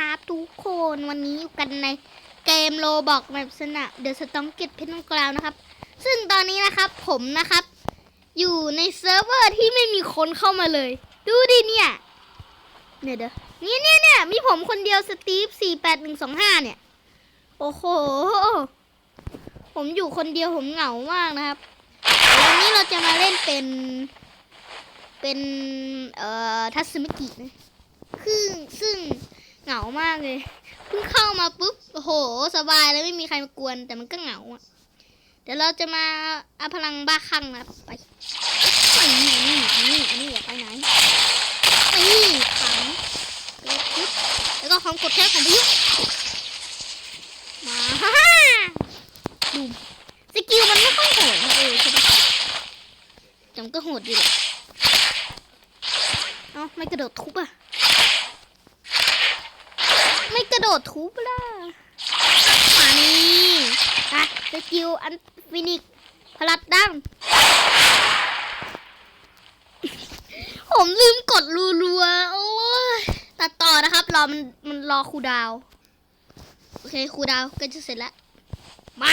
ครับทุกคนวันนี้อยู่กันในเกมโลบอกแบบสนะเดอะสตองเก็ตเพนกราวนะครับ ซึ่งตอนนี้นะครับผมนะครับ อยู่ในเซิร์ฟเวอร์ที่ไม่มีคนเข้ามาเลย ดูดิเนี่ยเนี่ยเด้อเนี่ยเนี่ยเนี่ยมีผมคนเดียวสตีฟสี่แปดหนึ่งสองห้าเนี่ย โอ้โห ผมอยู่คนเดียวผมเหงามากนะครับ วันนี้เราจะมาเล่นเป็นเป็น เอ่อ ทัศมิกินะคือซึ่ง เหงามากเลยเพิ่งเข้ามาปุ๊บโอ้โห สบายเลยไม่มีใครมากวน แต่มันก็เหงาอะเดี๋ยวเราจะมาเอาพลังบ้าคลั่งนะไปนี่นี่นี่นี่อย่าไปไหนนี่ขังแล้วปุ๊บแล้วก็ของกดแท้ของพายุมาฮ่าฮ่าดูสกิลมันไม่ค่อยโหดนะเออใช่ปะแต่มันก็โหดอยู่แหละเอ้าไม่กระโดดทุบอะ ไม่กระโดดทุบล่ะมานี่อะสกิลอันฟินิกพลัดดังผมลืมกดรัวๆโอ้ยตัดต่อนะครับ รอมันมันรอครูดาว โอเคครูดาวก็จะเสร็จแล้ว มา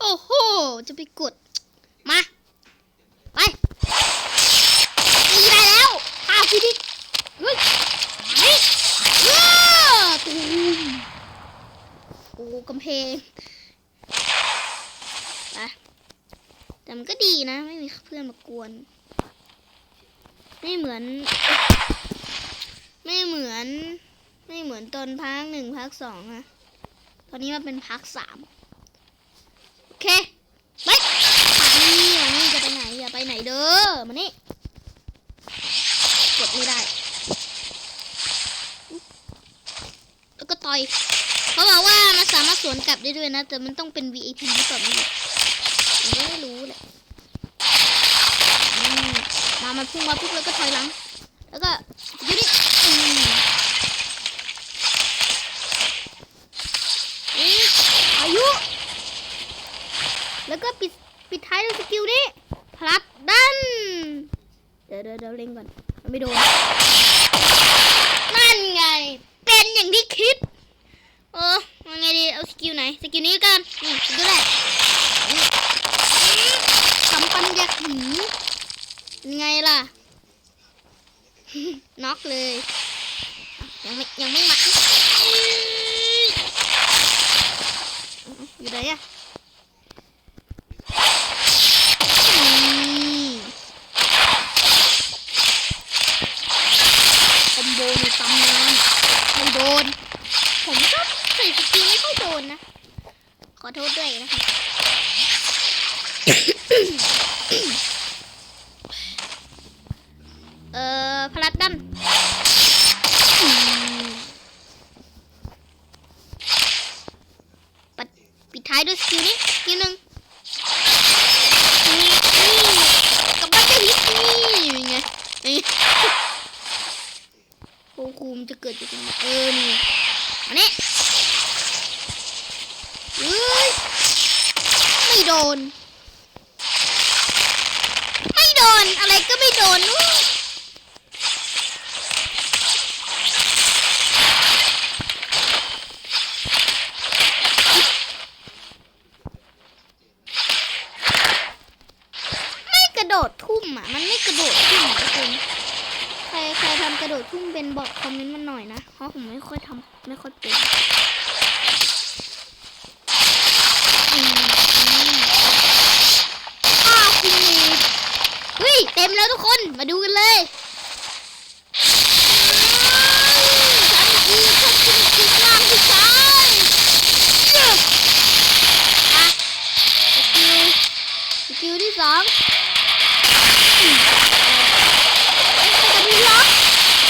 โอ้โห จะไปกด มา ไปตีได้แล้วข้าวฟินิกเฮ้ยเฮ้ยเฮ้ยตูมโอ้ กำแพงไปแต่มันก็ดีนะ ไม่มีเพื่อนมากวน ไม่เหมือน ไม่เหมือน ไม่เหมือนตอนพักหนึ่งพักสองนะตอนนี้มาเป็นพักสามโอเคไปมานี่มานี่จะไปไหนอย่าไปไหนเด้อมานี่กดไม่ได้ แล้วก็ต่อย เขาบอกว่ามันสามารถสวนกลับได้ด้วยนะ แต่มันต้องเป็น VIP หรือเปล่าไม่รู้ไม่รู้แหละมา มันพุ่งมาปุ๊บแล้วก็ถอยหลัง แล้วก็ยู่นี่อืมนี่อายุ แล้วก็ปิดปิดท้ายด้วยสกิลนี้พลัดดัน เดี๋ยวเดี๋ยวเดี๋ยวเล็งก่อน ไม่โดน นั่นไง เป็นอย่างที่คิด เออยังไงดีเอาสกิลไหนสกิลนี้กันนี่สกิลแรกนี่ทำปัญญาหียังไงล่ะน็อกเลยยังไม่ยังไม่มาอยู่ไหนอะคอมโบในตำนานไม่โดน ผมชอบใส่สกิล ไม่ค่อยโดนนะ ขอโทษด้วยนะคะเอ่อพลัดดันปิดท้ายด้วยสกิลนี้นิดนึงนี่นี่กับบัตเตอร์ฮิตนี่เป็นไงนี่ โอ้คูมนจะเกิดจากตรงไหนเออ นี่อันนี้เฮ้ย ไม่โดน ไม่โดน อะไรก็ไม่โดนอู้ไม่กระโดดทุ่มอะ มันไม่กระโดดทุ่มทุกคน ใครใครทำกระโดดทุ่มเป็นบอกคอมเมนต์มาหน่อยนะ เพ ราะผมไม่ค่อยทำไม่ค่อยเป็นห้าสิบเฮ้ย เต็มแล้วทุกคน มาดูกันเลยฉันอีกฉันขึ้นจุดล่างที่ชายเย้อะสกิลสกิลที่สองอืม จะมีล็อก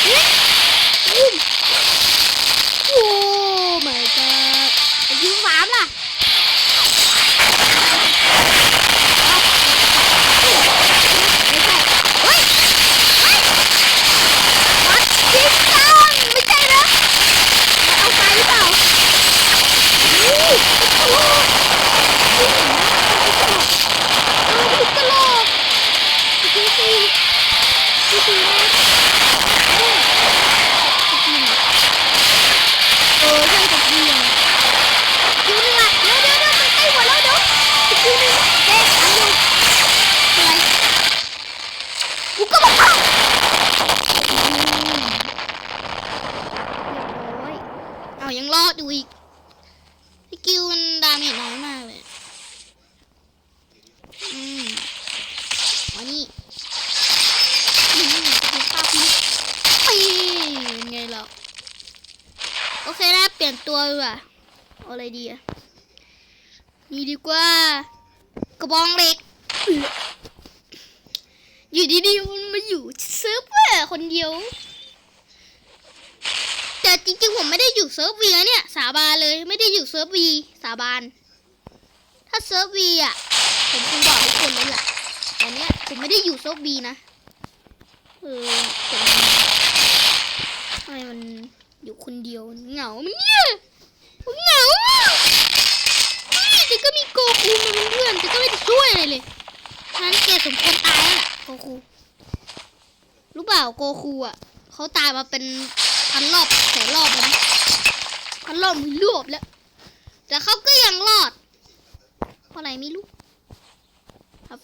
เฮ้ยอุ้มโอ้ my god ไอ้ยิงสามล่ะไม่ใช่เฮ้ยเฮ้ยวัดยิงสามไม่ใช่นะเอาไปหรือเปล่าโอ้โหยิงเหรอเออถูกกระโหลก ดีกว่าเอาอะไรดีอะนี่ดีกว่า กระบองเหล็ก อยู่ ดีๆมันมาอยู่เซิร์ฟเวอร์คนเดียว แต่จริงๆผมไม่ได้อยู่เซิร์ฟวีนะเนี่ย สาบานเลยไม่ได้อยู่เซิร์ฟวีสาบาน ถ้าเซิร์ฟวีอะ ผมคงบอกทุกคนเลยแหละแต่เนี้ยผมไม่ได้อยู่เซิร์ฟวีนะ เออผมทำไมมันอยู่คนเดียวเหงามันเนี่ยผมเหงาอะแต่ก็มีโกคูมาเป็นเพื่อนแต่ก็ไม่ได้ช่วยอะไรเลยงั้นแกสมควรตายแล้วล่ะ โกคูรู้เปล่าโกคูอะเขาตายมาเป็นพันรอบแสนรอบแล้วนะพันรอบมือรอบแล้ว แต่เขาก็ยังรอดเพราะอะไรไม่รู้ครับ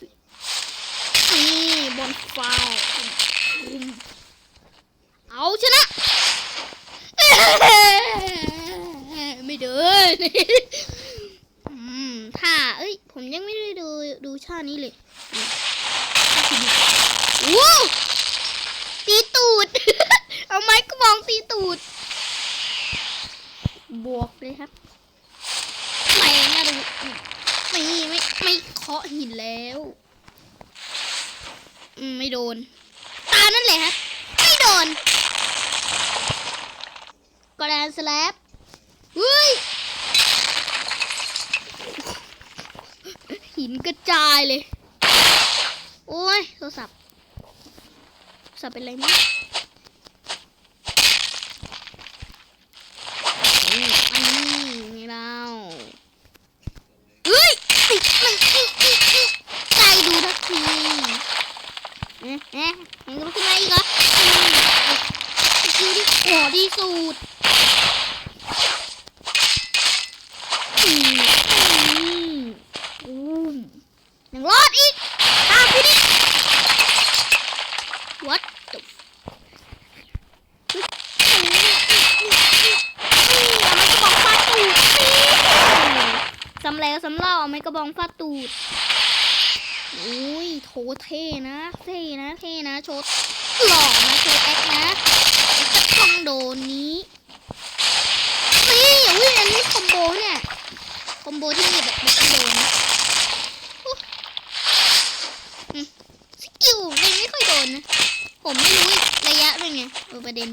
นี่บอลฟาวเอาชนะไม่เดินถ้าเอ้ย ผมยังไม่ได้ดูดูชาตินี้เลยอืมว้าวตีตูด เอาไม้กระบองตีตูด บวกเลยครับไม่น่าดูไม่ไม่ไม่เคาะหินแล้ว อืม ไม่โด น ตานั่นแหละครับ ไม่โดนกระดานสแลบเฮ้ย หินกระจายเลย โอ้ยโทรศัพท์โทรศัพท์เป็นไรมั้ยอืมอันนี้ไงเราเฮ้ยติดมันอื้ออื้ออื้อใจดูทักทีเอ๊ะเอ๊ะยังรู้ขึ้นมาอีกเหรออืมเอาคิวที่โหดที่ สุดอืมอือืมยังรอดอีกตามพี่ดิ what the สำแล้วสำเล่าเอาไม้กระบองฟาดตูดอุ้ยโถเท่นะ เท่นะ เท่นะ โชว์หล่อนะโชว์แอคนะ ต้องโดนนี้นี่อุ้ยอันนี้คอมโบเนี่ย คอมโบที่แบบไม่ต้องโดนนะสกิลเลยไม่ค่อยโดนนะ ผมไม่รู้ระยะเป็นไงประเด็น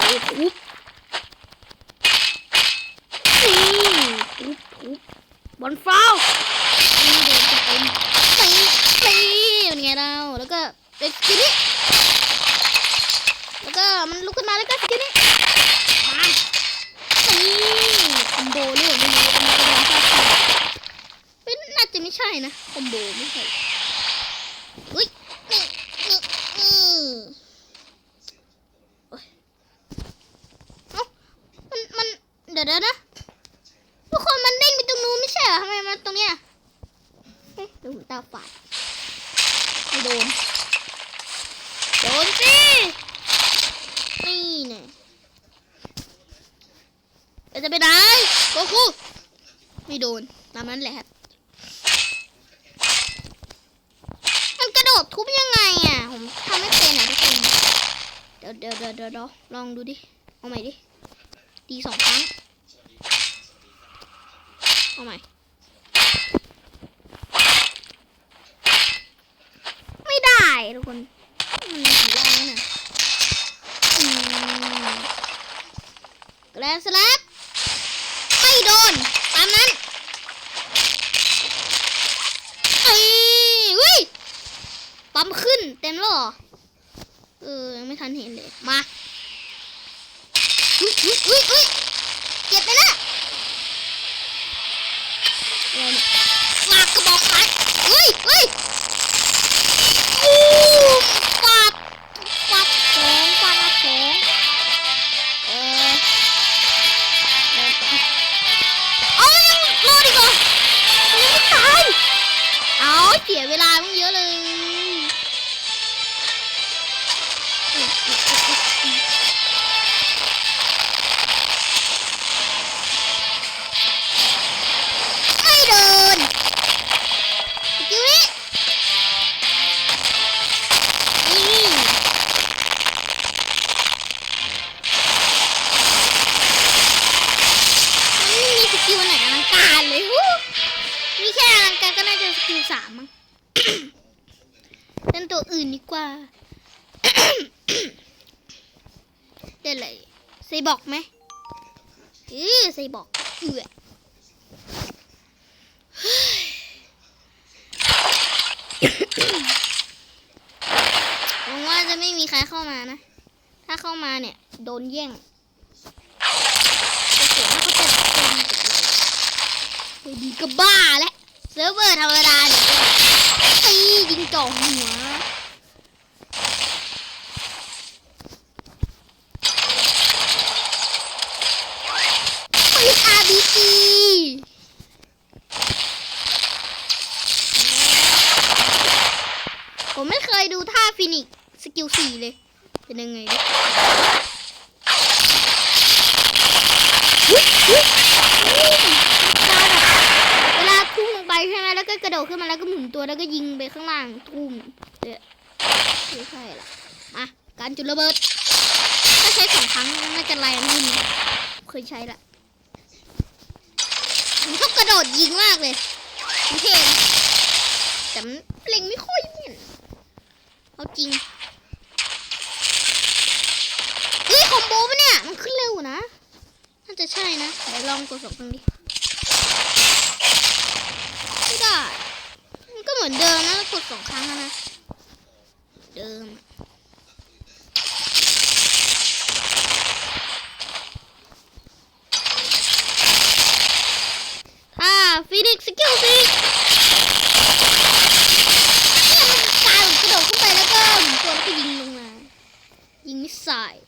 โอ้โหทุบนี่ทุบทุบบอลฟาวนี่เดินจะเต็มตีตีเป็นไงเราแล้วก็เป็นสกิลนี้แล้วก็มันลุกขึ้นมาแล้วก็สกิลนี้มานี่คอมโบเรื่องไม่รู้อันนี้ก็ลองฟาดฟาดเฮ้ยน่าจะไม่ใช่นะคอมโบไม่ใช่อุ้ย นี่นี่นี่โอ๊ยเอ้ามัน มัน เดี๋ยวเดี๋ยวนะ ทุกคนมันเด้งไปตรงนู้นไม่ใช่เหรอทำไมมันตรงเนี้ยเอ๊ะดูตาฝาดไม่โดน โดนสิ นี่เนี่ยเราจะไปไหน โกคูไม่โดน ตามนั้นแหละครับมันกระโดดทุบยังไงอะ ผมทำไม่เป็นอะทุกคนเดี๋ยวเดี๋ยวเดี๋ยวเดี๋ยวลองดูดิ เอาใหม่ดิ ดีสองครั้ง เอาใหม่ ไม่ได้ทุกคนมันกี่รอบแล้วเนี่ยแกรนสแลบไม่โดน ตามนั้นเอ้ยเฮ้ย ปั๊มขึ้นเต็มแล้วเหรอ เออยังไม่ทันเห็นเลย มาอุ้ยอุ้ยอุ้ยอุ้ยเจ็บไปแล้วอะไรเนี่ย ฝากกระบอกไปเฮ้ยเฮ้ย ตัวอื่นดีกว่าเล่นอะไรไซบอกไหมเออไซบอกเอือหวังว่าจะไม่มีใครเข้ามานะ ถ้าเข้ามาเนี่ย โดนแย่งจะเสียถ้าเขาจะโดนเก็บอะไรไปดีก็บ้าแล้วเซิร์ฟเวอร์ธรรมดาเนี่ยตียิงจ่อหัว ปืน RBG ผมไม่เคยดูท่าฟินิกซ์สกิลสี่เลย เป็นยังไงดิอุ๊ยอุ๊ยอุ๊ยท่าแบบเวลาพุ่งลงไปใช่ไหมแล้วก็กระโดด ขึ้นมาแล้วก็หมุนตัวแล้วก็ยิงไปข้างล่างทุ่มเดี๋ยวไม่ใช่ละมาการจุดระเบิด ถ้าใช้สองครั้งน่าจะแรงขึ้นเคยใช้ละผมชอบกระโดดยิงมากเลยมันเท่แต่มันเล็งไม่ค่อยแม่นเอาจริงเฮ้ยคอมโบปะเนี่ย มันขึ้นเร็วนะ น่าจะใช่นะเดี๋ยวลองกดสองครั้งดิ ไม่ได้ มันก็ เหมือนเดิมนะกดสองครั้งนะเดิม ถ้าฟินิกสกิลสิเนี่ยมันการกระโดดขึ้นไปแล้วก็หมุนตัวแล้วก็ยิงลงมา ยิงมิสไซล์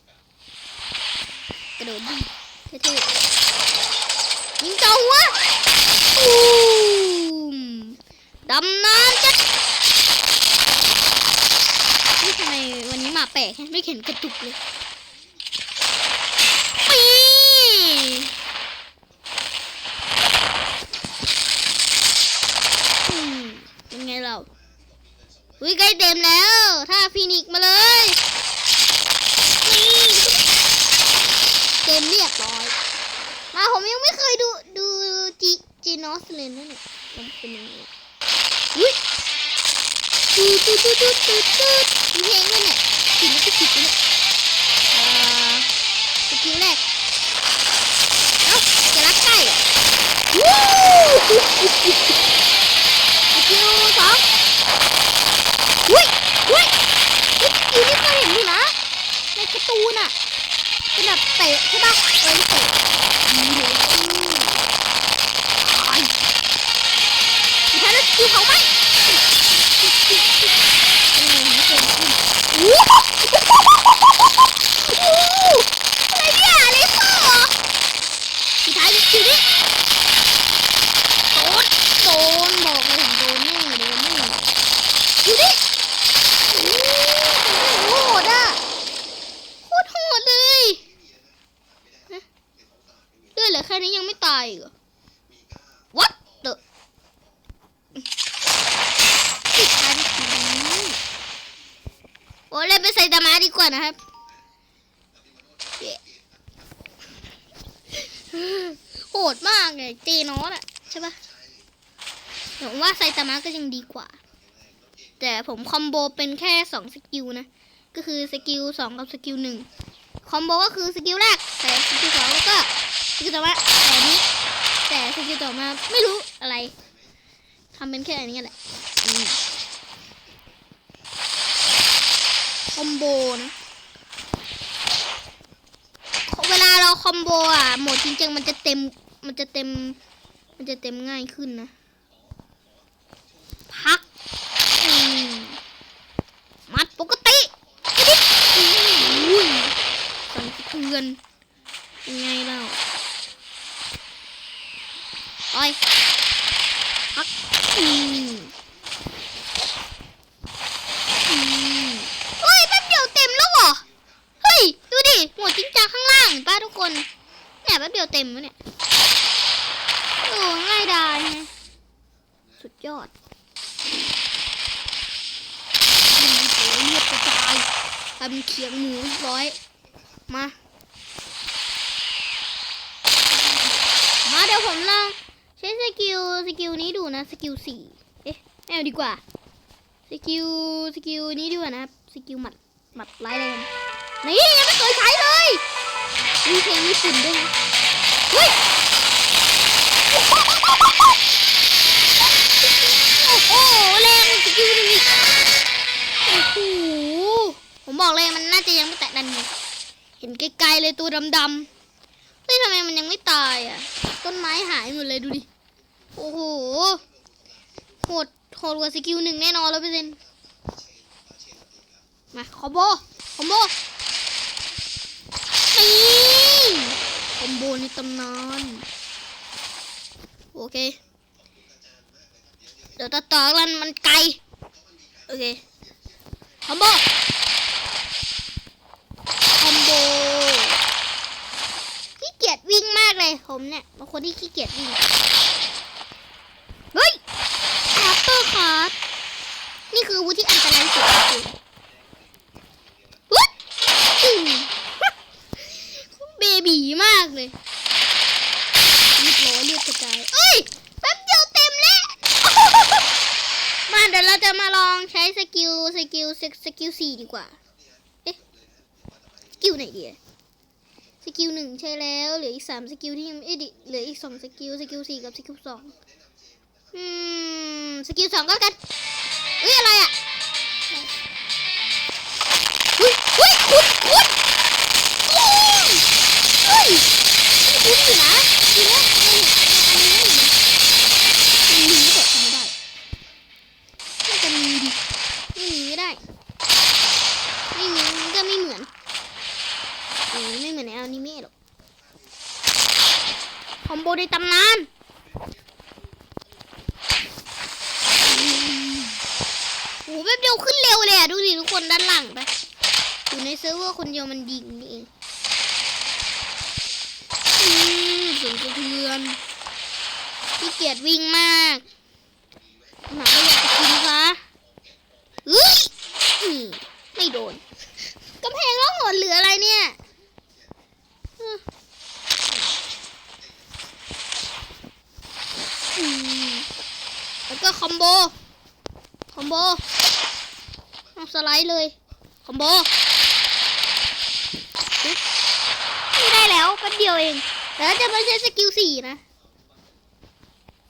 กระโดดยิงเท่ๆยิงเจ้าหัวตูมดำน้ำจัดนี่ทำไมวันนี้มาแปลกแฮะไม่เห็นกระตุกเลยปีอืมเป็นไงเราอุ้ยใกล้เต็มแล้ว ถ้าฟินิกซ์มาเลยนี่เต็มเรียบร้อย มาผมยังไม่เคยดูดูจีจีนอสเลยนะเนี่ยมันเป็นยังไงอุ้ย ตูตูตูตูตูตูมีเพลงด้วยเนี่ยผิดแล้วก็ผิดเลยอ่าสกิลแรกเอ้าจะรักใกล้เหรอวู้สกิลสองอุ้ยอุ้ยสกิลนี่เคยเห็นอยู่นะในการ์ตูนอะเป็นแบบเตะใช่ปะเออเตะดีเลยอืมตายสุดท้ายแล้วสกิลเขาไหมเป็นไงไม่เคยขึ้น อู้หูอะไรเนี่ยเลเซอร์เหรอสุดท้ายสกิลนี้โดนโดนบอกเลยผมโดนแน่โดนแน่อยู่ดิโอ้โหโหดอะโคตรโหดเลยเลือดเหลือแค่นี้ยังไม่ตายอีกเหรอ What the ติดทันทีโอ้เล่นไปใส่ตามา ดีกว่านะครับโหดมากเลยเจนอสอะใช่ปะผมว่าไซตามะก็ยังดีกว่า แต่ผมคอมโบเป็นแค่สองสกิลนะ ก็คือสกิลสองกับสกิลหนึ่งคอมโบก็คือสกิลแรกแต่สกิลสองแล้วก็สกิลต่อมาแต่นนี้ แต่สกิลต่อมาไม่รู้อะไรทำเป็นแค่อันนี้แหละ อมคอมโบนะเวลาเราคอมโบอะโหมดจริงๆมันจะเต็มมันจะเต็ม มันจะเต็มง่ายขึ้นนะ พักอืมมัดปกติอุ้ยสั่งสะเทือนยังไงเล่าโอ้ยพักอืมอืมเฮ้ยแป๊บเดียวเต็มแล้วเหรอ เฮ้ย ดูดิ หมวดจริงจังข้างล่างเห็นป้าทุกคน เนี่ยแป๊บเดียวเต็มแล้วเนี่ย โอ้ง่ายดายไงสุดยอดโอ้โหเลือดกระจายทำเขียงหมูเรียบร้อย มา มาเดี๋ยวผมลองใช้สกิลสกิลนี้ดูนะ สกิลสี่เอ๊ะไม่เอาดีกว่า สกิลสกิลนี้ดีกว่านะครับ สกิลหมัดหมัดร้ายแรงนี่ยังไม่เคยใช้เลยมีเพลงญี่ปุ่นด้วยนะเฮ้ย โอ้โหแรงสกิลอีกโอ้โหผมบอกเลยมันน่าจะยังไม่แตะดันนี่เห็นไกลๆเลยตัวดำๆเฮ้ยทำไมมันยังไม่ตายอะ ต้นไม้หายหมดเลยดูดิ โอ้โห โหดโหดกว่าสกิลหนึ่งแน่นอนแล้วเปอร์เซ็นต์มา คอมโบ คอมโบ นี่คอ มโบในตำนานโอเค เดี๋ยวต่อต่อกันมันไกล โอเคคอมโบคอมโบขี้เกียจวิ่งมากเลยผมเนี่ยเป็นคนที่ขี้เกียจวิ่งเฮ้ยคาร์เตอร์คาร์นี่คืออาวุธที่อันตรายสุดจริงๆอุ๊ยอืมเบบีมาก เลยรีบร้อยเลือดกระจายเอ้ยแป๊บเดียวเต็มแล้วมาเดี๋ยวเราจะมาลองใช้สกิลสกิลสกิลสี่ดีกว่าเอ๊ะสกิลไหนดีอะสกิลหนึ่งใช้แล้วเหลืออีกสามสกิลที่ยังไม่เอ้ยดิเหลืออีกสองสกิลสกิลสี่กับสกิลสองอืมสกิลสองก็กันเฮ้ยอะไรอะ คุณอยู่นะอยู่นะอันนี้อยู่นะมันมีก็ทำไม่ได้น่าจะมีดิไม่มีไม่ได้ไม่มีมันก็ไม่เหมือนเออไม่เหมือนในอนิเมะหรอกคอมโบในตำนานโอ้โหแป๊บเดียวขึ้นเร็วเลยอะดูดิทุกคนด้านหลังไปอยู่ในเซิร์ฟเวอร์คนเดียวมันดิ่งนี่เอง สูงสะเทือนขี้เกียจวิ่งมากหมาก็อยากจะกินซะเฮ้ยอืมไม่โดนกำแพงร้องหนหลืออะไรเนี่ยแล้วก็คอมโบ คอมโบเอาสไลด์เลย คอมโบ ไม่ได้แล้วแป๊บเดียวเอง แต่ถ้าจะไม่ใช้สกิลสี่นะ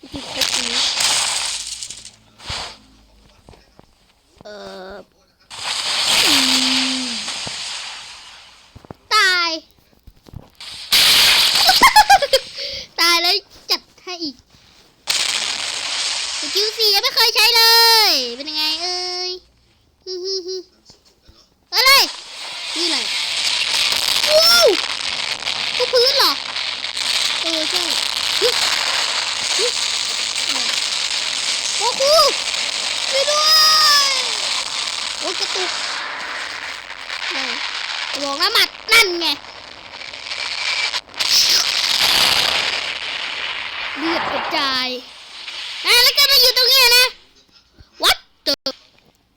สกิลสี่เอ่อมตาย ตายแล้วจัดให้อีก สกิลสี่ยังไม่เคยใช้เลย เป็นยังไงเอ่ยฮิฮิฮิอะไร นี่อะไรว้าวก็พื้นเหรอ เออใช่ฮึฮึอะไรโอ้ครูช่วยด้วยโอ้ยกระตุกแหม่บอกแล้วหมัดนั่นไง เลือดกระจายอะแล้วก็มาอยู่ตรงนี้นะ what the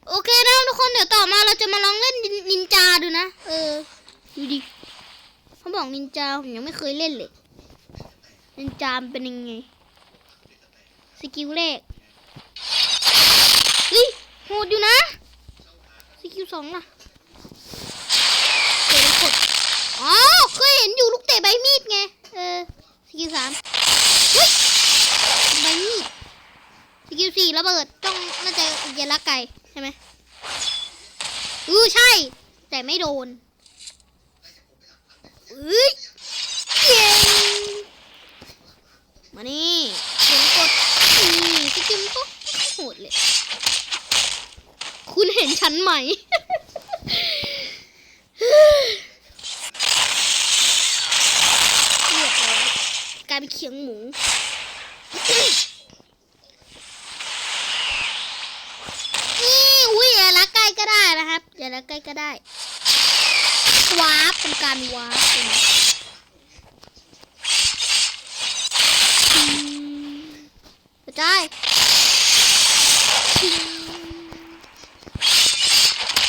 โอเคนะทุกคนเดี๋ยวต่อมาเราจะมาลองเล่นนินจาดูนะ เออ ดูดิเขาบอกนินจาผมยังไม่เคยเล่นเลย นินจามเป็นยังไง สกิลแรกเฮ้ยโหดอยู่นะ สกิลสองล่ะเตะแล้วกดอ๋อเคยเห็นอยู่ลูกเตะใบมีดไง เออ สกิลสามเฮ้ย ใบมีดส กิลสี่ระเบิดต้องน่าจะเยนละไก่ใช่ไหมอือใช่ แต่ไม่โดนเอ้ยเย้มานี่เสียกดนี่สกิลก็โหดเลย คุณเห็นฉันไหมเรียบร้อยกลายเป็นเขียงหมู นี่อุ้ยอย่าละใกล้ก็ได้นะครับ อย่าละ ใกล้ก็ได้วาร์ปเป็นการวาร์ปเป็นอืมกระจายอืม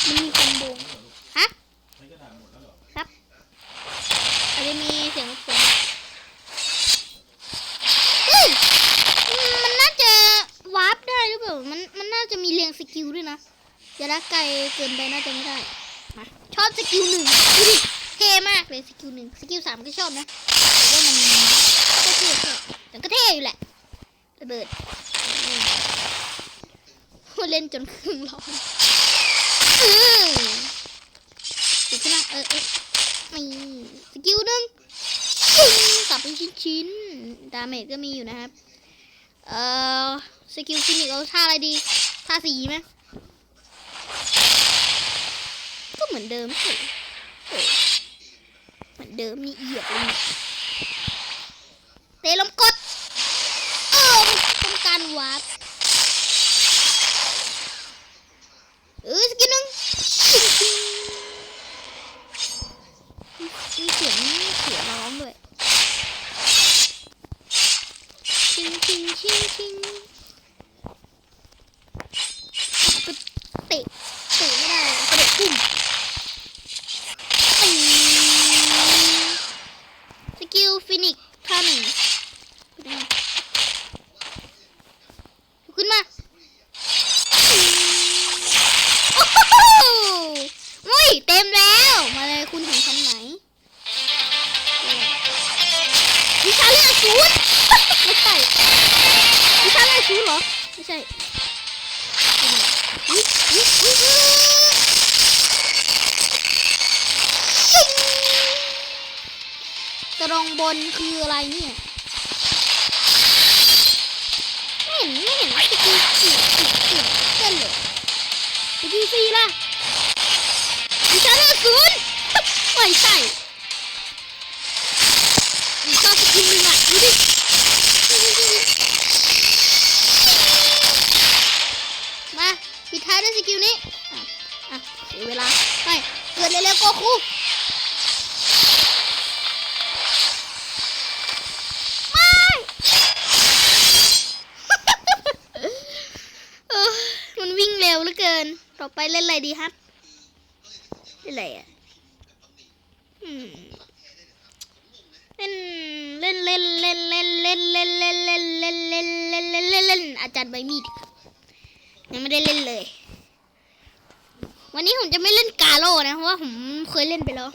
มันมีคอมโบฮะครับอาจจะมีเสียงรบกวนเฮ้ยอืมมันน่าจะวาร์ปได้หรือเปล่า จะมีเรียงสกิลด้วยนะอย่าละ ไกลเกินไปน่าจะไม่ได้ ชอบสกิลหนึ่งดูดิเท่มากเลยสกิลหนึ่งสกิลสามก็ชอบนะแต่ว่ามันก็เท่แค่แต่ก็เท่อยู่แหละระเบิดเล่นจนครึ่งร้อนอือติดขึ้นมาเออเออไม่สกิลหนึ่งปึ้งสับเป็นชิ้นๆดาเมจก็มีอยู่นะครับ เอ่อ สกิลฟินิกเอาท่าอะไรดี ท่าสีไหมก็ เหมือนเดิมสิเออเหมือนเดิมนี่เหยียบเลยเตะลมกดเออต้องการวาร์ป สกิลซีล่ะวิชาเลือดศูนย์ไม่ใช่มีชอบสกิลหนึ่งอะดูดิมาปิดท้ายด้วยสกิลนี้อะอะเสียเวลาไปเกิดเร็วๆก็ครู ต่อไปเล่นอะไรดีครับเล่นอะไรอะเล่นเล่นเล่นเล่นเล่นเล่นเล่นเล่นเล่นเล่นเล่นเล่นเล่นเล่นเล่นอาจารย์ใบมีดครับยังไม่ได้เล่นเลย วันนี้ผมจะไม่เล่นกาโร่นะเพราะว่าผมเคยเล่นไปแล้ว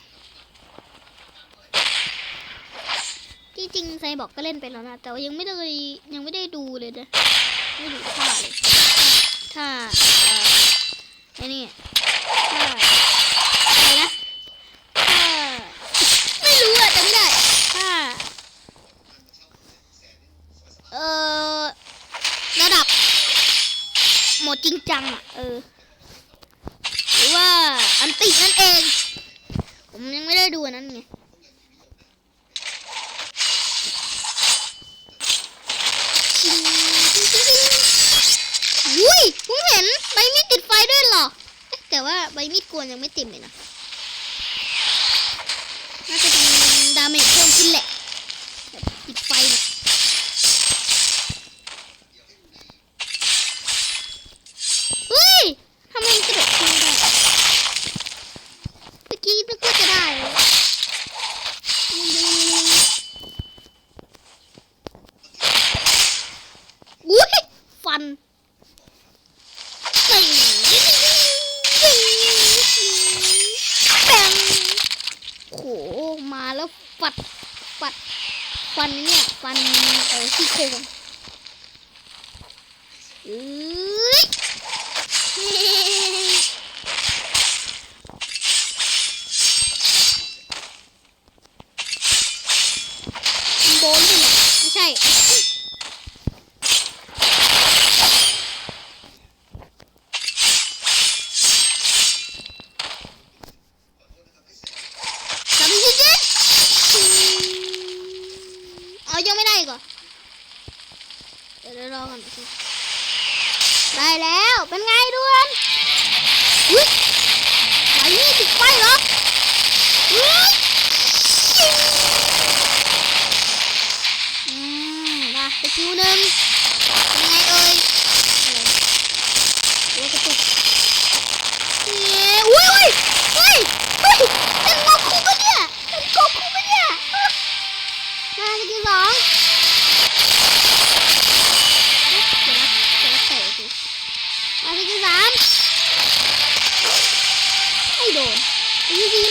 ที่จริงไซบอกก็เล่นไปแล้วนะ แต่ว่ายังไม่ได้ยังไม่ได้ดูเลยนะไม่ดูท่าเลยท่า ไอ้นี่ท่าอะไรนะท่าไม่รู้อะจำไม่ได้ท่าเออระดับโหมดจริงจังอะเออ หรือว่าอันตินั่นเอง ผมยังไม่ได้ดูอันนั้นไงชิงชิงชิงอุ้ยผมเห็นใบมีดติดไฟด้วยเหรอเอ๊ะแต่ ว่าใบมีดกวนยังไม่ติดเลยนะน่าจะเป็น Easy.